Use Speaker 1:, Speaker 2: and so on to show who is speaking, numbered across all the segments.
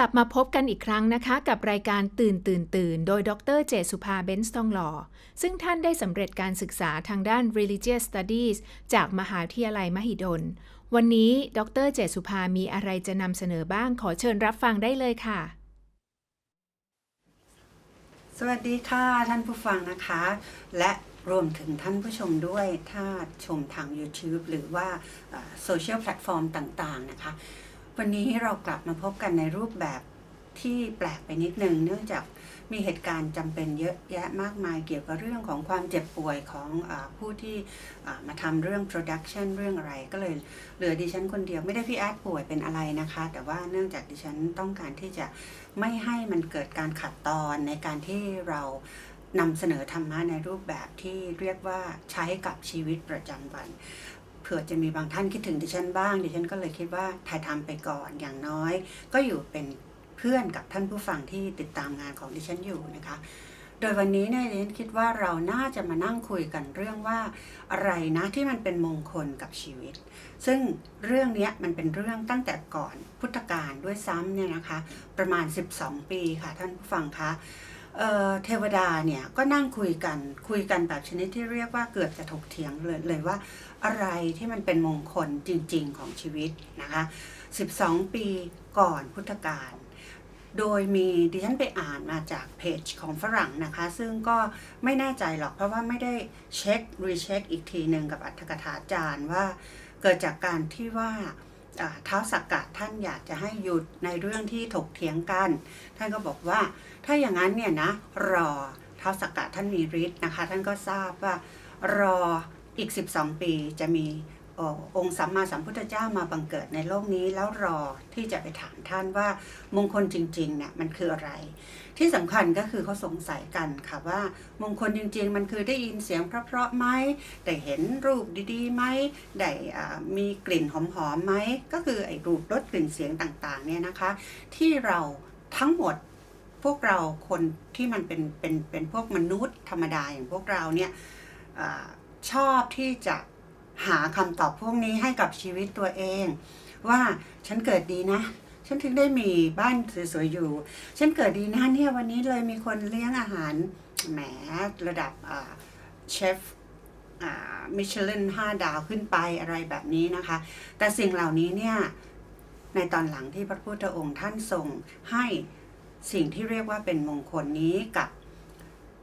Speaker 1: ลับมาพบกันอีกครั้งนะคะ กับรายการตื่นตื่นตื่น โดยดรเจสุภาเบนส์ทองหล่อ ซึ่งท่านได้สำเร็จการศึกษาทางด้าน religious studies จากมหาวิทยาลัยมหิดล วันนี้ดรเจสุภามีอะไรจะนำเสนอบ้างขอเชิญรับฟังได้เลยค่ะ
Speaker 2: สวัสดีค่ะท่านผู้ฟังนะคะ และรวมถึงท่านผู้ชมด้วยถ้าชมทาง YouTube หรือว่าโซเชียลแพลตฟอร์มต่างๆนะคะ วันนี้เรากลับมาพบกันในรูปแบบที่แปลกไปนิดนึง เนื่องจากมีเหตุการณ์จำเป็นเยอะแยะมากมายเกี่ยวกับเรื่องของความเจ็บป่วยของอผู้ที่มาทำเรื่อง production เรื่องอะไร ก็เลยเหลือดิฉันคนเดียวไม่ได้พี่แอดป่วยเป็นอะไรนะคะ แต่ว่าเนื่องจากดิฉันต้องการที่จะไม่ให้มันเกิดการขัดตอนในการที่เรานำเสนอธรรมะในรูปแบบที่เรียกว่าใช้กับชีวิตประจำวัน ผื่อจะมีบางท่านคิดถึงดิฉันบ้าง ดิฉันก็เลยคิดว่าถ่ายทำไปก่อนอย่างน้อย ก็อยู่เป็นเพื่อนกับท่านผู้ฟังที่ติดตามงานของดิฉันอยู่นะคะ โดยวันนี้เนี่ยดิฉันคิดว่าเราน่าจะมานั่งคุยกันเรื่องว่าอะไรนะที่มันเป็นมงคลกับชีวิต ซึ่งเรื่องนี้มันเป็นเรื่องตั้งแต่ก่อนพุทธกาลด้วยซ้ำเนี่ยนะคะ ประมาณ 12 ปีค่ะท่านผู้ฟังคะ เเทวดาเนี่ยก็นั่งคุยกันคุยกันแบบชนิดที่เรียกว่าเกือบจะถกเถียงเลยเลยว่า อะไรที่มันเป็นมงคลจริง ๆ ของชีวิตนะคะ 12 ปีก่อนพุทธกาลโดยมีดิฉันไปอ่านมาจากเพจของฝรั่งนะคะ ซึ่งก็ไม่แน่ใจหรอกเพราะว่าไม่ได้เช็ครีเช็คอีกทีหนึ่งกับอัตถกถาจารย์ว่าเกิดจากการที่ว่า ท้าวสักกะท่านอยากจะให้หยุดในเรื่องที่ถกเถียงกัน ท่านก็บอกว่าถ้าอย่างนั้นเนี่ยนะรอท้าวสักกะท่านมีฤทธิ์นะคะ ท่านก็ทราบว่ารออีก 12 ปีจะมี อองค์สัมมาสัมพุทธเจ้ามาบังเกิดในโลกนี้แล้วรอที่จะไปถามท่านว่ามงคลจริงๆเนี่ยมันคืออะไร ที่สำคัญก็คือเขาสงสัยกันค่ะว่ามงคลจริง ๆ มันคือได้ยินเสียงเพราะๆไหมได้เห็นรูปดีๆไหมได้มีกลิ่นหอมๆไหมก็คือไอ้รูปรสกลิ่นเสียงต่างๆเนี่ยนะคะ ที่เราทั้งหมดพวกเราคนที่มันเป็นเป็นเป็นพวกมนุษย์ธรรมดาอย่างพวกเราเนี่ยอชอบที่จะ หาคำตอบพวกนี้ให้กับชีวิตตัวเอง ว่าฉันเกิดดีนะ ฉันถึงได้มีบ้านสวยๆอยู่ ฉันเกิดดีนะเนี่ยวันนี้เลยมีคนเลี้ยงอาหารแหมระดับเชฟมิชลินห้าดาวขึ้นไปอะไรแบบนี้นะคะ แต่สิ่งเหล่านี้เนี่ย ในตอนหลังที่พระพุทธองค์ท่านทรงให้สิ่งที่เรียกว่าเป็นมงคลนี้กับ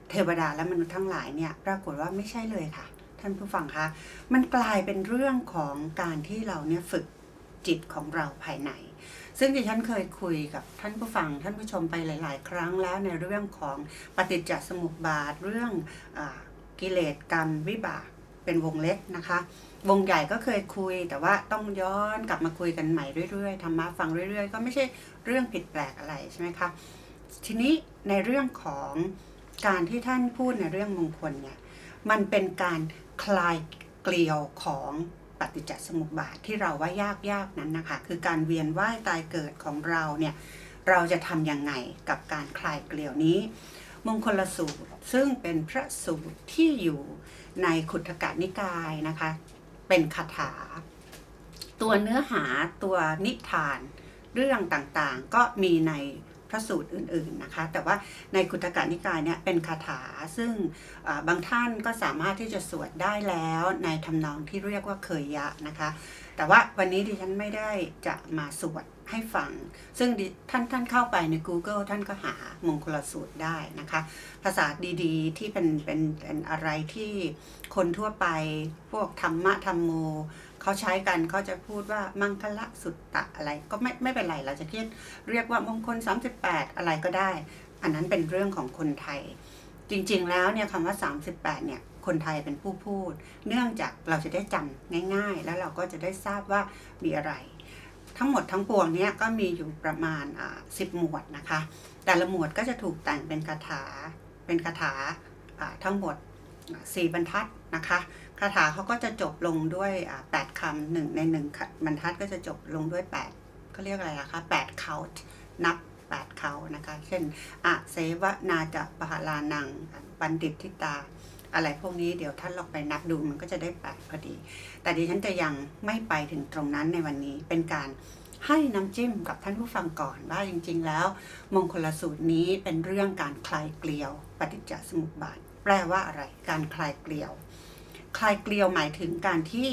Speaker 2: เทวดาและมนุษย์ทั้งหลายเนี่ย ปรากฏว่าไม่ใช่เลยค่ะ ท่านผู้ฟังคะ มันกลายเป็นเรื่องของการที่เราเนี่ยฝึกจิตของเราภายใน ซึ่งดิฉันเคยคุยกับท่านผู้ฟังท่านผู้ชมไปหลาย ๆ ครั้งแล้วในเรื่องของปฏิจจสมุปบาท เรื่องอกิเลสกรรมวิบากเป็นวงเล็กนะคะ วงใหญ่ก็เคยคุย แต่ว่าต้องย้อนกลับมาคุยกันใหม่เรื่อย ๆธรรมะฟังเรื่อย ๆ ก็ไม่ใช่เรื่องผิดแปลกอะไรใช่ไหมคะ ทีนี้ในเรื่องของการที่ท่านพูดในเรื่องมงคลเนี่ย มันเป็นการ คลายเกลียวของปฏิจจสมุปบาทที่เราว่ายากยากๆนั้นนะคะ คือการเวียนว่ายตายเกิดของเราเนี่ยเราจะทำยังไงกับการคลายเกลียวนี้ มงคลสูตรซึ่งเป็นพระสูตรที่อยู่ในขุททกนิกายนะคะ เป็นคาถา ตัวเนื้อหาตัวนิทานเรื่องต่างๆ ก็มีใน พระสูตรอื่นๆนะคะ แต่ว่าในคุตกะนิกายเนี่ยเป็นคาถาซึ่งบางท่านก็สามารถที่จะสวดได้แล้วในทำนองที่เรียกว่าเคยยะนะคะ แต่ว่าวันนี้ดิฉันไม่ได้จะมาสวดให้ฟัง ซึ่งท่านท่านเข้าไปใน Google ท่านก็หามงคลสูตรได้นะคะ ภาษาดีๆที่เป็นเป็นเป็นอะไรที่คนทั่วไปพวกธรรมะธรรมโม เขาใช้กันเขาจะพูดว่ามังคละสุตตะอะไรก็ไม่ไม่เป็นไรเราจะเรียกเรียกว่ามงคล 38 อะไรก็ได้ อันนั้นเป็นเรื่องของคนไทย จริงๆแล้วเนี่ยคำว่า 38 เนี่ยคนไทยเป็นผู้พูด เนื่องจากเราจะได้จำง่าย ๆ แล้วเราก็จะได้ทราบว่ามีอะไร ทั้งหมดทั้งปวงเนี่ยก็มีอยู่ประมาณอ่า10หมวดนะคะ แต่ละหมวดก็จะถูกแต่งเป็นคาถาเป็นคาถาทั้งหมดอ่าสี่บรรทัดนะคะ คาถาเขาก็จะจบลงด้วยแปดคำหนึ่งในหนึ่งบรรทัดก็จะจบลงด้วยแปดเขาเรียกอะไรนะคะแปดเขานับแปดเขานะคะ เช่นอะเสวนาจะปหาลานัง บัณฑิตทิตา อะไรพวกนี้เดี๋ยวท่านลองไปนับดูมันก็จะได้แปดพอดี แต่ดิฉันจะยังไม่ไปถึงตรงนั้นในวันนี้เป็นการให้น้ำจิ้มกับท่านผู้ฟังก่อนว่าจริง ๆ แล้ว มงคลสูตรนี้เป็นเรื่องการคลายเกลียว ปฏิจจสมุปบาท แปลว่าอะไร การคลายเกลียว คลายเกลียวหมายถึงการที่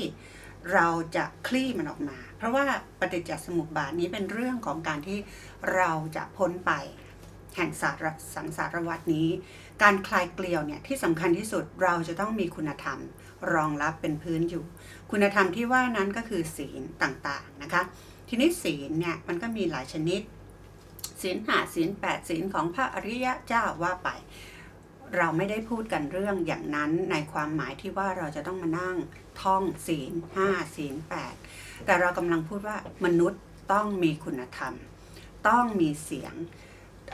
Speaker 2: เราจะคลี่มันออกมา เพราะว่าปฏิจจสมุปบาทนี้เป็นเรื่องของการที่เราจะพ้นไปแห่งสารสังสารวัตนี้ การคลายเกลียวเนี่ยที่สำคัญที่สุดเราจะต้องมีคุณธรรม รองรับเป็นพื้นอยู่ คุณธรรมที่ว่านั้นก็คือศีลต่างๆนะคะ ทีนี้ศีลเนี่ยมันก็มีหลายชนิด ศีลห้าศีลแปดศีลของพระอริยะเจ้าว่าไป เราไม่ได้พูดกันเรื่องอย่างนั้นในความหมายที่ว่าเราจะต้องมานั่งท่องศีลห้าศีลแปดแต่เรากำลังพูดว่ามนุษย์ต้องมีคุณธรรม ต้องมีเสียง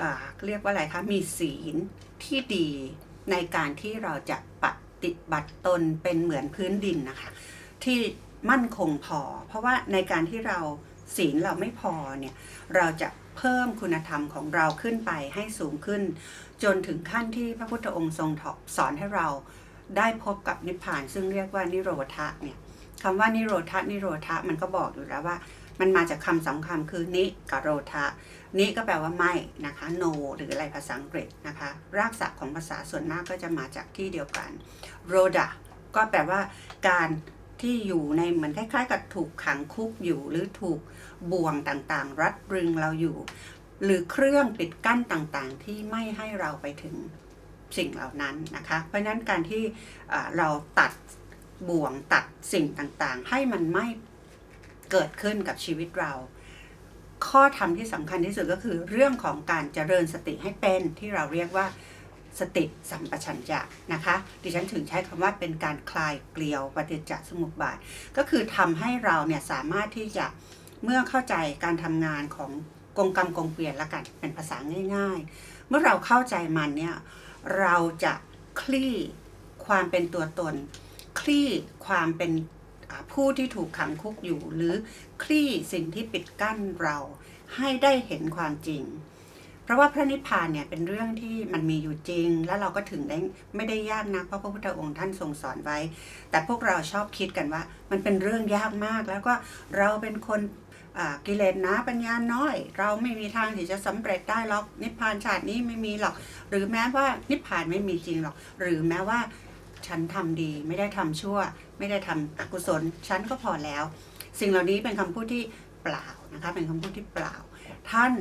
Speaker 2: อ่าเรียกว่าอะไรคะ มีศีลที่ดีในการที่เราจะปฏิบัติตนเป็นเหมือนพื้นดินนะคะ ที่มั่นคงพอ เพราะว่าในการที่เราศีลเราไม่พอเนี่ยเราจะ เพิ่มคุณธรรมของเราขึ้นไปให้สูงขึ้น จนถึงขั้นที่พระพุทธองค์ทรงสอนให้เราได้พบกับนิพพาน ซึ่งเรียกว่านิโรธะเนี่ยคำว่านิโรธะนิโรธะมันก็บอกอยู่แล้วว่า มันมาจากคำสองคำคือนิกับโรธะนิก็แปลว่าไม่นะคะ no หรืออะไรภาษาอังกฤษนะคะ รากศัพท์ของภาษาส่วนมากก็จะมาจากที่เดียวกันโรดะก็แปลว่าการ ที่อยู่ในเหมือนคล้ายๆ กับถูกขังคุกอยู่ หรือถูกบ่วงต่างๆ รัดรึงเราอยู่ หรือเครื่องปิดกั้นต่างๆ ที่ไม่ให้เราไปถึงสิ่งเหล่านั้นนะคะ เพราะนั้นการที่เราตัดบ่วงตัดสิ่งต่างๆ ให้มันไม่เกิดขึ้นกับชีวิตเรา ข้อธรรมที่สำคัญที่สุดก็คือเรื่องของการเจริญสติให้เป็นที่เราเรียกว่า สติสัมปชัญญะนะคะ ดิฉันถึงใช้คำว่าเป็นการคลายเกลียวปฏิจจสมุปบาท ก็คือทำให้เราเนี่ยสามารถที่จะเมื่อเข้าใจการทำงานของกงกรรมกงเกวียนละกันเป็นภาษาง่าย ๆ เมื่อเราเข้าใจมันเนี่ยเราจะคลี่ความเป็นตัวตน คลี่ความเป็นผู้ที่ถูกขังคุกอยู่ หรือคลี่สิ่งที่ปิดกั้นเราให้ได้เห็นความจริง ราะว่าพระนิพพานเนี่ยเป็นเรื่องที่มันมีอยู่จริง แล้วเราก็ถึงได้ไม่ได้ยากนะเพราะพระพุทธองค์ท่านทรงสอนไว้ แต่พวกเราชอบคิดกันว่า มันเป็นเรื่องยากมาก แล้วก็เราเป็นคนกิเลสหนะปัญญาน้อย เราไม่มีทางที่จะสำเร็จได้หรอกนิพพานชาตินี้ไม่มีหรอก หรือแม้ว่านิพพานไม่มีจริงหรอก หรือแม้ว่าฉันทำดีไม่ได้ทำชั่ว ไม่ได้ทำอกุศลฉันก็พอแล้ว สิ่งเหล่านี้เป็นคำพูดที่เปล่านะคะเป็นคำพูดที่เปล่า ท่าน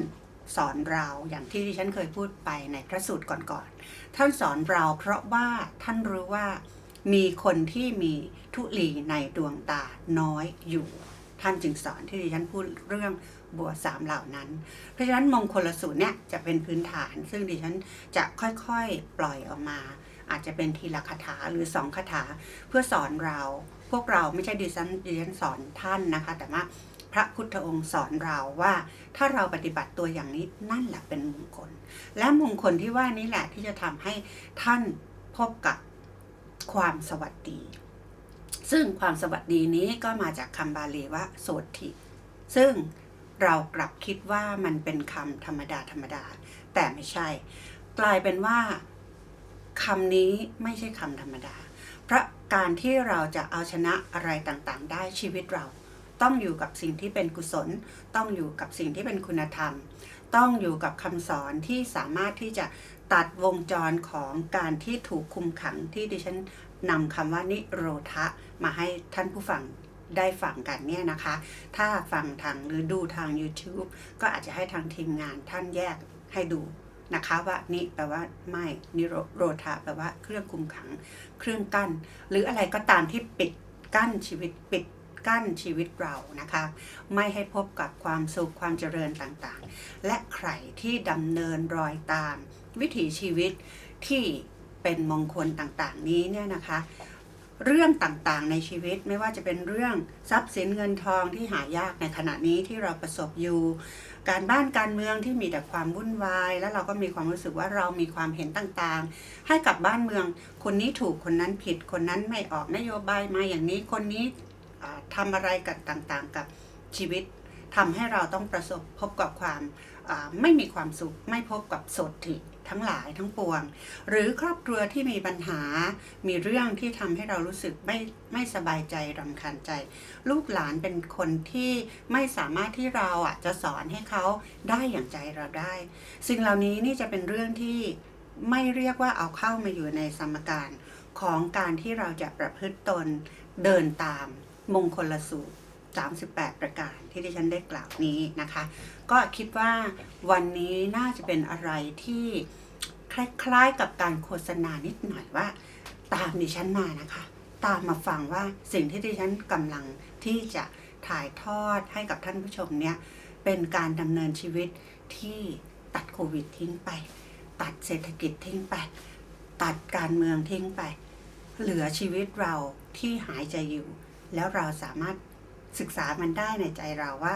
Speaker 2: สอนเราอย่างที่ดิฉันเคยพูดไปในพระสูตรก่อนๆ ท่านสอนเราเพราะว่าท่านรู้ว่ามีคนที่มีทุลีในดวงตาน้อยอยู่ ท่านจึงสอนที่ดิฉันพูดเรื่องบัวสามเหล่านั้น เพราะฉะนั้นมงคลสูตรเนี่ยจะเป็นพื้นฐาน ซึ่งดิฉันจะค่อยๆปล่อยออกมา อาจจะเป็นทีละคาถาหรือสองคาถาเพื่อสอนเรา พวกเราไม่ใช่ดิฉันดิฉันสอนท่านนะคะ แต่ว่า พระพุทธองค์สอนเราว่า ถ้าเราปฏิบัติตัวอย่างนี้นั่นแหละเป็นมงคล และมงคลที่ว่านี้แหละที่จะทำให้ท่านพบกับความสวัสดี ซึ่งความสวัสดีนี้ก็มาจากคำบาลีว่าโสติ ซึ่งเรากลับคิดว่ามันเป็นคำธรรมดาธรรมดา แต่ไม่ใช่ กลายเป็นว่าคำนี้ไม่ใช่คำธรรมดา เพราะการที่เราจะเอาชนะอะไรต่างๆ ได้ชีวิตเรา ต้องอยู่กับสิ่งที่เป็นกุศล ต้องอยู่กับสิ่งที่เป็นคุณธรรม ต้องอยู่กับคำสอนที่สามารถที่จะตัดวงจรของการที่ถูกคุมขังที่ดิฉันนำคำว่านิโรธะมาให้ท่านผู้ฟังได้ฟังกันเนี่ยนะคะ ถ้าฟังทางหรือดูทาง YouTube ก็อาจจะให้ทางทีมงานท่านแยกให้ดูนะคะว่านิแปลว่าไม่นิโรธะแปลว่าเครื่องคุมขัง เครื่องกั้น หรืออะไรก็ตามที่ปิดกั้นชีวิตปิด กั้นชีวิตเรานะคะ ไม่ให้พบกับความสุขความเจริญต่างๆ และใครที่ดำเนินรอยตาม วิถีชีวิตที่เป็นมงคลต่างๆ นี้เนี่ยนะคะ เรื่องต่างๆในชีวิตไม่ว่าจะเป็นเรื่องทรัพย์สินเงินทองที่หายากในขณะนี้ที่เราประสบอยู่ การบ้านการเมืองที่มีแต่ความวุ่นวาย แล้วเราก็มีความรู้สึกว่าเรามีความเห็นต่างๆ ให้กับบ้านเมือง คนนี้ถูกคนนั้นผิดคนนั้นไม่ออกนโยบายมาอย่างนี้คนนี้ ทำอะไรกับต่างๆ กับชีวิตทำให้เราต้องประสบพบกับความไม่มีความสุข ไม่พบกับโสติทั้งหลายทั้งปวง หรือครอบครัวที่มีปัญหา มีเรื่องที่ทำให้เรารู้สึกไม่ไม่สบายใจรำคาญใจ ลูกหลานเป็นคนที่ไม่สามารถที่เราอะจะสอนให้เขาได้อย่างใจเราได้ สิ่งเหล่านี้นี่จะเป็นเรื่องที่ไม่เรียกว่าเอาเข้ามาอยู่ในสมการของการที่เราจะประพฤติตนเดินตาม มงคลลสูตร 38 ประการที่ดิฉันได้กล่าวนี้นะคะ ก็คิดว่าวันนี้น่าจะเป็นอะไรที่คล้ายๆกับการโฆษณานิดหน่อยว่า ตามดิฉันมานะคะ ตามมาฟังว่าสิ่งที่ดิฉันกำลังที่จะถ่ายทอดให้กับท่านผู้ชมเนี่ยเป็นการดำเนินชีวิตที่ตัดโควิดทิ้งไป ตัดเศรษฐกิจทิ้งไป ตัดการเมืองทิ้งไป เหลือชีวิตเราที่หายใจอยู่ แล้วเราสามารถศึกษามันได้ในใจเราว่า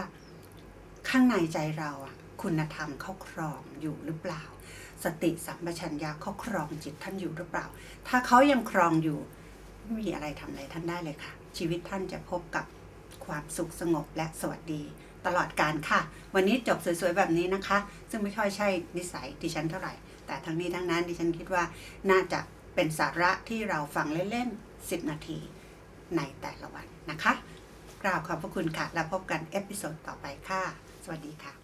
Speaker 2: ข้างในใจเราอะคุณธรรมเขาครองอยู่หรือเปล่า สติสัมปชัญญะเขาครองจิตท่านอยู่หรือเปล่า ถ้าเขายังครองอยู่ไม่มีอะไรทำอะไรท่านได้เลยค่ะ ชีวิตท่านจะพบกับความสุขสงบและสวัสดี ตลอดการค่ะ วันนี้จบสวยๆแบบนี้นะคะ ซึ่งไม่ค่อยใช่นิสัยดิฉันเท่าไหร่ แต่ทั้งนี้ทั้งนั้นดิฉันคิดว่าน่าจะเป็นสาระที่เราฟังเล่นๆ10 นาที ในแต่ละวันนะคะกราบขอบพระคุณค่ะ แล้วพบกันเอพิโซดต่อไปค่ะ สวัสดีค่ะ